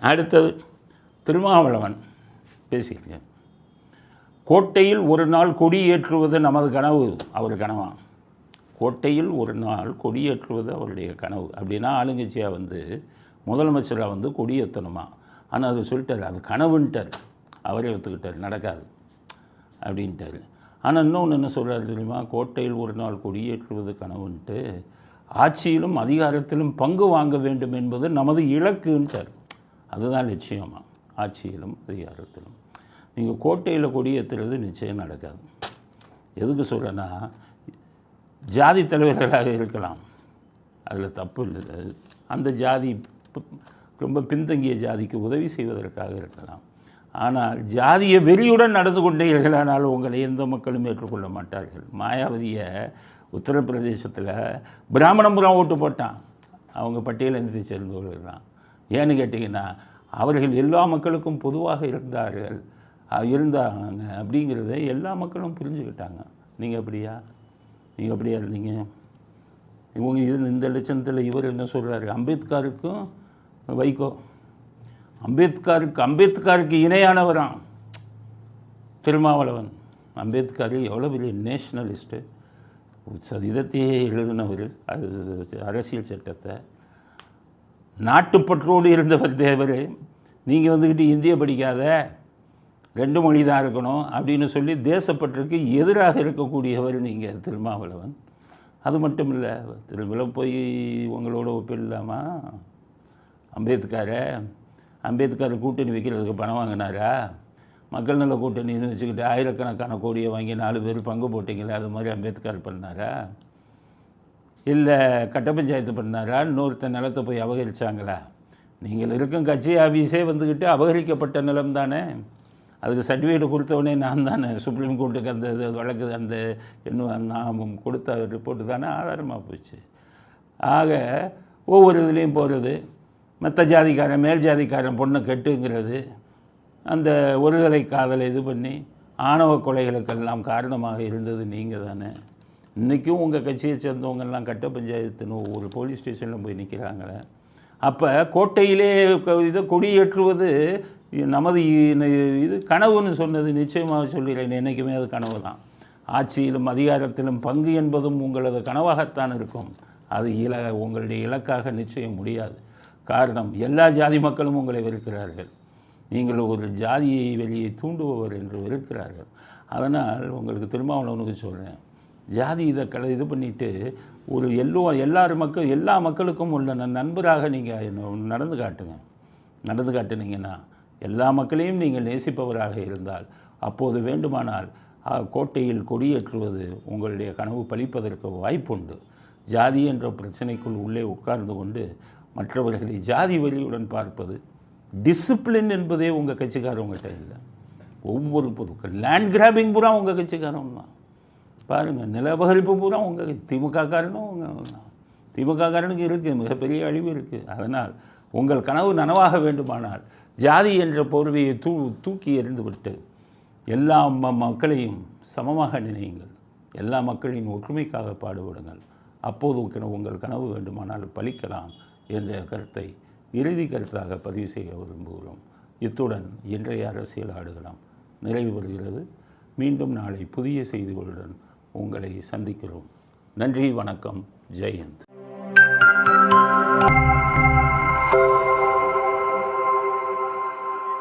அடுத்தது திருமாவளவன் பேசியிருக்கேன் கோட்டையில் ஒரு நாள் கொடியேற்றுவது நமது கனவு அவர் கனவா? கோட்டையில் ஒரு நாள் கொடியேற்றுவது அவருடைய கனவு. அப்படின்னா ஆளுங்கட்சியாக வந்து முதலமைச்சராக வந்து கொடியேற்றணுமா ஆனால் அது சொல்லிட்டார் அது கனவுன்ட்டார். அவரே ஒத்துக்கிட்டார் நடக்காது. அப்படின்ட்டார். ஆனால் இன்னொன்று என்ன சொல்கிறார் தெரியுமா? கோட்டையில் ஒரு நாள் கொடியேற்றுவது கனவுன்ட்டு ஆட்சியிலும் அதிகாரத்திலும் பங்கு வாங்க வேண்டும் என்பது நமது இலக்குன்ட்டார். அதுதான் நிச்சயமாக ஆட்சியிலும் அதிகாரத்திலும். நீங்கள் கோட்டையில் கொடியேற்றுறது நிச்சயம் நடக்காது. எதுக்கு சொல்கிறேன்னா ஜாதி தலைவர்களாக இருக்கலாம். அதில் தப்பு இல்லை. அந்த ஜாதி ரொம்ப பின்தங்கிய ஜாதிக்கு உதவி செய்வதற்காக இருக்கலாம். ஆனால் ஜாதிய வெறியுடன் நடந்து கொண்டீர்களானால் உங்களை எந்த மக்களும் ஏற்றுக்கொள்ள மாட்டார்கள். மாயாவதியை உத்தரப்பிரதேசத்தில் பிராமணபுரம் ஓட்டு போட்டான். அவங்க பட்டியலேருந்து சேர்ந்தவர்கள் தான். ஏன்னு கேட்டிங்கன்னா அவர்கள் எல்லா மக்களுக்கும் பொதுவாக இருந்தார்கள். இருந்தாங்க அப்படிங்கிறத எல்லா மக்களும் புரிஞ்சுக்கிட்டாங்க. நீங்கள் அப்படியா நீங்கள் அப்படியா இருந்தீங்க? இவங்க இது இந்த லட்சணத்தில் இவர் என்ன சொல்கிறாரு அம்பேத்கருக்கும் வைகோ. அம்பேத்கருக்கு அம்பேத்கருக்கு இணையானவராம். திருமாவளவன். அம்பேத்கர் எவ்வளோ பெரிய நேஷ்னலிஸ்ட்டு. இதத்தையே எழுதினவர். அது அரசியல் சட்டத்தை. நாட்டுப்பற்றோடு இருந்தவர் தேவர் நீங்கள் வந்துக்கிட்டு இந்திய படிக்காத ரெண்டு மொழி தான் இருக்கணும் அப்படின்னு சொல்லி தேசப்பற்றுக்கு எதிராக இருக்கக்கூடியவர் நீங்கள் திருமாவளவன். அது மட்டும் இல்லை திரும்பல போய் உங்களோட ஒப்பிடலாமா? அம்பேத்கரை அம்பேத்கர் கூட்டணி வைக்கிறதுக்கு பணம் வாங்கினாரா? மக்கள் நல கூட்டணின்னு வச்சுக்கிட்டு ஆயிரக்கணக்கான கோடியை வாங்கி நாலு பேர் பங்கு போட்டிங்களே அது மாதிரி அம்பேத்கர் பண்ணாரா? இல்லை கட்ட பஞ்சாயத்து பண்ணாரா? இன்னொருத்த நிலத்தை போய் அபகரிச்சாங்களா? நீங்கள் இருக்கும் கட்சி ஆஃபீஸே வந்துக்கிட்டு அபகரிக்கப்பட்ட நிலம் தானே? அதுக்கு சர்டிஃபிகேட் கொடுத்தவொடனே நான் தானே? சுப்ரீம் கோர்ட்டுக்கு அந்த இது வழக்கு அந்த என்ன நான் கொடுத்த ரிப்போர்ட்டு தானே? ஆதாரமாக போச்சு. ஆக ஒவ்வொரு இதுலேயும் போகிறது மற்ற ஜாதிக்காரன் மேல் ஜாதிக்காரன் பொண்ணை கெட்டுங்கிறது அந்த ஒருதலை காதலை இது பண்ணி ஆணவ கொலைகளுக்கெல்லாம் காரணமாக இருந்தது நீங்கள் தானே? இன்றைக்கும் உங்கள் கட்சியை சேர்ந்தவங்கெல்லாம் கட்ட பஞ்சாயத்துன்னு ஒவ்வொரு போலீஸ் ஸ்டேஷனில் போய் நிற்கிறாங்களே அப்போ கோட்டையிலே இதை கொடியேற்றுவது நமது இது கனவுன்னு சொன்னது நிச்சயமாக சொல்லுகிறேன் என்றைக்குமே அது கனவு தான் ஆட்சியிலும் அதிகாரத்திலும் பங்கு என்பதும் உங்களது கனவாகத்தான் இருக்கும். அது இல உங்களுடைய இலக்காக நிச்சயம் முடியாது. காரணம் எல்லா ஜாதி மக்களும் உங்களை வெறுக்கிறார்கள். நீங்கள் ஒரு ஜாதியை வெளியே தூண்டுபவர் என்று வெறுக்கிறார்கள். அதனால் உங்களுக்கு திருமாவளவனுக்கு சொல்கிறேன் ஜாதி இதை கல இது பண்ணிவிட்டு ஒரு எல்லோ எல்லார் மக்கள் எல்லா மக்களுக்கும் உள்ள நண்பராக நீங்கள் நடந்து காட்டுங்க. நடந்து காட்டுனீங்கன்னா எல்லா மக்களையும் நீங்கள் நேசிப்பவராக இருந்தால் அப்போது வேண்டுமானால் கோட்டையில் கொடியேற்றுவது உங்களுடைய கனவு பழிப்பதற்கு வாய்ப்புண்டு. ஜாதி என்ற பிரச்சனைக்குள் உள்ளே உட்கார்ந்து கொண்டு மற்றவர்களை ஜாதி வழியுடன் பார்ப்பது டிசிப்ளின் என்பதே உங்கள் கட்சிக்காரவங்ககிட்ட இல்லை. ஒவ்வொரு பொருட்கள் லேண்ட் கிராபிங் பூரா உங்கள் கட்சிக்காரன் தான். பாருங்கள் நிலபகரிப்பு பூரா உங்கள் திமுக காரனும் உங்கள் திமுக காரனுக்கு இருக்குது மிகப்பெரிய அழிவு இருக்குது அதனால் உங்கள் கனவு நனவாக வேண்டுமானால் ஜாதி என்ற போர்வையை தூ தூக்கி எறிந்துவிட்டு எல்லா ம மக்களையும் சமமாக நினையுங்கள். எல்லா மக்களின் ஒற்றுமைக்காக பாடுபடுங்கள். அப்போது உங்கள் கனவு வேண்டுமானால் பலிக்கலாம் என்ற கருத்தை இறுதி கருத்தாக பதிவு செய்ய விரும்புகிறோம். இத்துடன் இன்றைய அரசியல் ஆடுகளம் நிறைவு பெறுகிறது. மீண்டும் நாளை புதிய செய்திகளுடன் உங்களை சந்திக்கிறோம். நன்றி வணக்கம். ஜெயந்த்